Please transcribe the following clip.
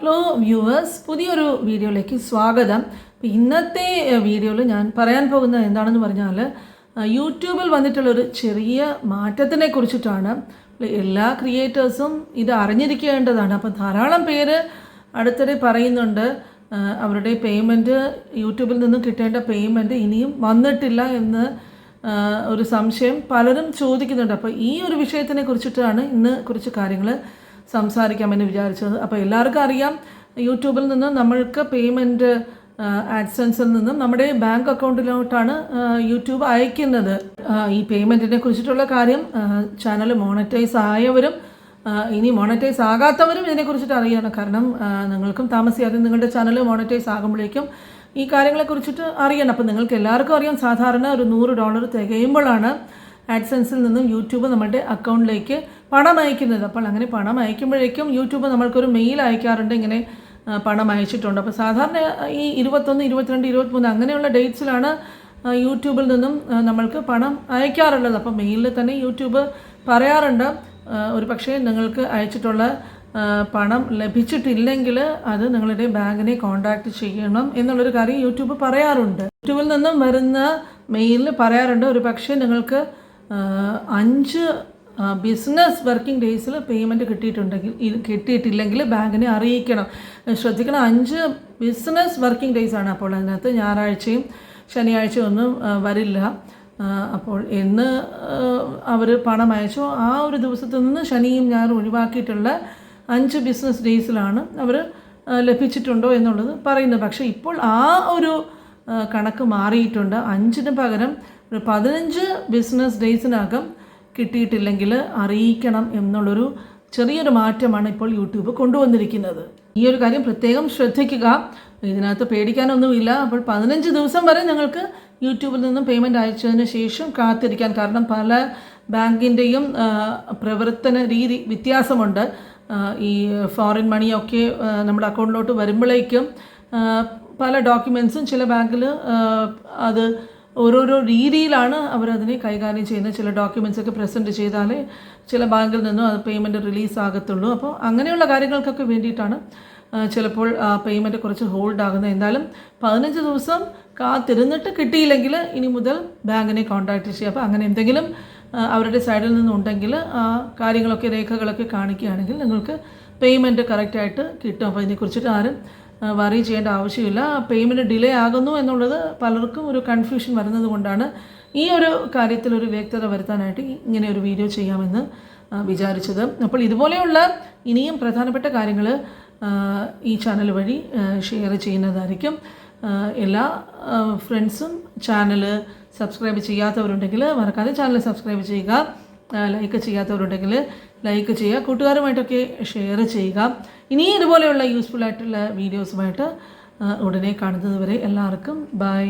Hello viewers പുതിയൊരു വീഡിയോയിലേക്ക് സ്വാഗതം. അപ്പോൾ ഇന്നത്തെ വീഡിയോയിൽ ഞാൻ പറയാൻ പോകുന്നത് എന്താണെന്ന് പറഞ്ഞാൽ യൂട്യൂബിൽ വന്നിട്ടുള്ളൊരു ചെറിയ മാറ്റത്തിനെ കുറിച്ചിട്ടാണ്. എല്ലാ ക്രിയേറ്റേഴ്സും ഇത് അറിഞ്ഞിരിക്കേണ്ടതാണ്. അപ്പോൾ ധാരാളം പേര് അടുത്തിടെ പറയുന്നുണ്ട് അവരുടെ പേയ്മെന്റ് യൂട്യൂബിൽ നിന്നും കിട്ടേണ്ട പേയ്മെന്റ് ഇനിയും വന്നിട്ടില്ല എന്ന് ഒരു സംശയം പലരും ചോദിക്കുന്നുണ്ട്. അപ്പോൾ ഈ ഒരു വിഷയത്തിനെ കുറിച്ചിട്ടാണ് ഇന്ന് കുറച്ച് കാര്യങ്ങൾ സംസാരിക്കാമെന്ന് വിചാരിച്ചത്. അപ്പോൾ എല്ലാവർക്കും അറിയാം യൂട്യൂബിൽ നിന്ന് നമ്മൾക്ക് പേയ്മെന്റ് ആഡ്സൻസിൽ നിന്നും നമ്മുടെ ബാങ്ക് അക്കൗണ്ടിലോട്ടാണ് യൂട്യൂബ് അയക്കുന്നത്. ഈ പേയ്മെന്റിനെ കുറിച്ചിട്ടുള്ള കാര്യം ചാനൽ മോണറ്റൈസ് ആയവരും ഇനി മോണറ്റൈസ് ആകാത്തവരും ഇതിനെക്കുറിച്ചിട്ട് അറിയണം. കാരണം നിങ്ങൾക്കും താമസിയാതെ നിങ്ങളുടെ ചാനൽ മോണറ്റൈസ് ആകുമ്പോഴേക്കും ഈ കാര്യങ്ങളെക്കുറിച്ചിട്ട് അറിയണം. അപ്പോൾ നിങ്ങൾക്ക് എല്ലാവർക്കും അറിയാം സാധാരണ ഒരു നൂറ് ഡോളർ തികയുമ്പോഴാണ് ആഡ്സൻസിൽ നിന്നും യൂട്യൂബ് നമ്മുടെ അക്കൗണ്ടിലേക്ക് പണം അയക്കുന്നത്. അപ്പോൾ അങ്ങനെ പണം അയക്കുമ്പോഴേക്കും യൂട്യൂബ് നമ്മൾക്കൊരു മെയിൽ അയക്കാറുണ്ട്. ഇങ്ങനെ പണം അയച്ചിട്ടുണ്ട്. അപ്പോൾ സാധാരണ ഈ ഇരുപത്തൊന്ന് ഇരുപത്തിരണ്ട് ഇരുപത്തിമൂന്ന് അങ്ങനെയുള്ള ഡേറ്റ്സിലാണ് യൂട്യൂബിൽ നിന്നും നമ്മൾക്ക് പണം അയക്കാറുള്ളത്. അപ്പോൾ മെയിലിൽ തന്നെ യൂട്യൂബ് പറയാറുണ്ട്. ഒരു പക്ഷേ നിങ്ങൾക്ക് അയച്ചിട്ടുള്ള പണം ലഭിച്ചിട്ടില്ലെങ്കിൽ അത് നിങ്ങളുടെ ബാങ്കിനെ കോൺടാക്റ്റ് ചെയ്യണം എന്നുള്ളൊരു കാര്യം യൂട്യൂബ് പറയാറുണ്ട്. യൂട്യൂബിൽ നിന്നും വരുന്ന മെയിലിൽ പറയാറുണ്ട്. ഒരു പക്ഷേ നിങ്ങൾക്ക് അഞ്ച് ബിസിനസ് വർക്കിംഗ് ഡേയ്സിൽ പേയ്മെന്റ് കിട്ടിയിട്ടുണ്ടെങ്കിൽ കിട്ടിയിട്ടില്ലെങ്കിൽ ബാങ്കിനെ അറിയിക്കണം. ശ്രദ്ധിക്കണം അഞ്ച് ബിസിനസ് വർക്കിംഗ് ഡേയ്സ് ആണ് അപ്പോൾ അതിനകത്ത് ഞായറാഴ്ചയും ശനിയാഴ്ചയും ഒന്നും വരില്ല. അപ്പോൾ എന്ന് അവർ പണം അയച്ചോ. ആ ഒരു ദിവസത്തു നിന്ന് ശനിയും ഞായറും ഒഴിവാക്കിയിട്ടുള്ള അഞ്ച് ബിസിനസ് ഡേയ്സിലാണ് അവർ ലഭിച്ചിട്ടുണ്ടോ എന്നുള്ളത് പറയുന്നത്. പക്ഷേ ഇപ്പോൾ ആ ഒരു കണക്ക് മാറിയിട്ടുണ്ട്. അഞ്ചിന് പകരം ഒരു പതിനഞ്ച് ബിസിനസ് ഡേയ്സിനകം കിട്ടിയിട്ടില്ലെങ്കിൽ അറിയിക്കണം എന്നുള്ളൊരു ചെറിയൊരു മാറ്റമാണ് ഇപ്പോൾ യൂട്യൂബ് കൊണ്ടുവന്നിരിക്കുന്നത്. ഈ ഒരു കാര്യം പ്രത്യേകം ശ്രദ്ധിക്കുക. ഇതിനകത്ത് പേടിക്കാനൊന്നുമില്ല. അപ്പോൾ പതിനഞ്ച് ദിവസം വരെ ഞങ്ങൾക്ക് യൂട്യൂബിൽ നിന്നും പേയ്മെന്റ് അയച്ചതിന് ശേഷം കാത്തിരിക്കാൻ കാരണം പല ബാങ്കിന്റെയും പ്രവർത്തന രീതി വ്യത്യാസമുണ്ട്. ഈ ഫോറിൻ മണിയൊക്കെ നമ്മുടെ അക്കൗണ്ടിലോട്ട് വരുമ്പോഴേക്കും പല ഡോക്യുമെൻസും ചില ബാങ്കിൽ അത് ഓരോരോ രീതിയിലാണ് അവരതിനെ കൈകാര്യം ചെയ്യുന്നത്. ചില ഡോക്യുമെൻസ് ഒക്കെ പ്രസന്റ് ചെയ്താലേ ചില ബാങ്കിൽ നിന്നും അത് പേയ്മെന്റ് റിലീസ് ആകത്തുള്ളൂ. അപ്പോൾ അങ്ങനെയുള്ള കാര്യങ്ങൾക്കൊക്കെ വേണ്ടിയിട്ടാണ് ചിലപ്പോൾ പേയ്മെന്റ് കുറച്ച് ഹോൾഡ് ആകുന്നത്. എന്തായാലും പതിനഞ്ച് ദിവസം കാത്തിരുന്നിട്ട് കിട്ടിയില്ലെങ്കിൽ ഇനി മുതൽ ബാങ്കിനെ കോൺടാക്റ്റ് ചെയ്യുക. അപ്പോൾ അങ്ങനെ എന്തെങ്കിലും അവരുടെ സൈഡിൽ നിന്നുണ്ടെങ്കിൽ ആ കാര്യങ്ങളൊക്കെ രേഖകളൊക്കെ കാണിക്കുകയാണെങ്കിൽ നിങ്ങൾക്ക് പേയ്മെന്റ് കറക്റ്റായിട്ട് കിട്ടും. അപ്പോൾ ഇതിനെക്കുറിച്ചിട്ട് ആരും വറി ചെയ്യേണ്ട ആവശ്യമില്ല. പേയ്മെന്റ് ഡിലേ ആകുന്നു എന്നുള്ളത് പലർക്കും ഒരു കൺഫ്യൂഷൻ വരുന്നത് കൊണ്ടാണ് ഈ ഒരു കാര്യത്തിൽ ഒരു വ്യക്തത വരുത്താനായിട്ട് ഇങ്ങനെ ഒരു വീഡിയോ ചെയ്യാമെന്ന് വിചാരിച്ചത്. അപ്പോൾ ഇതുപോലെയുള്ള ഇനിയും പ്രധാനപ്പെട്ട കാര്യങ്ങൾ ഈ ചാനൽ വഴി ഷെയർ ചെയ്യുന്നതായിരിക്കും. എല്ലാ ഫ്രണ്ട്സും ചാനൽ സബ്സ്ക്രൈബ് ചെയ്യാത്തവരുണ്ടെങ്കിൽ മറക്കാതെ ചാനൽ സബ്സ്ക്രൈബ് ചെയ്യുക. ലൈക്ക് ചെയ്യാത്തവരുണ്ടെങ്കിൽ ലൈക്ക് ചെയ്യുക. കൂട്ടുകാരുമായിട്ടൊക്കെ ഷെയർ ചെയ്യുക. ഇനി ഇതുപോലെയുള്ള യൂസ്ഫുൾ ആയിട്ടുള്ള വീഡിയോസുമായിട്ട് ഉടനെ കാണുന്നതുവരെ എല്ലാവർക്കും ബൈ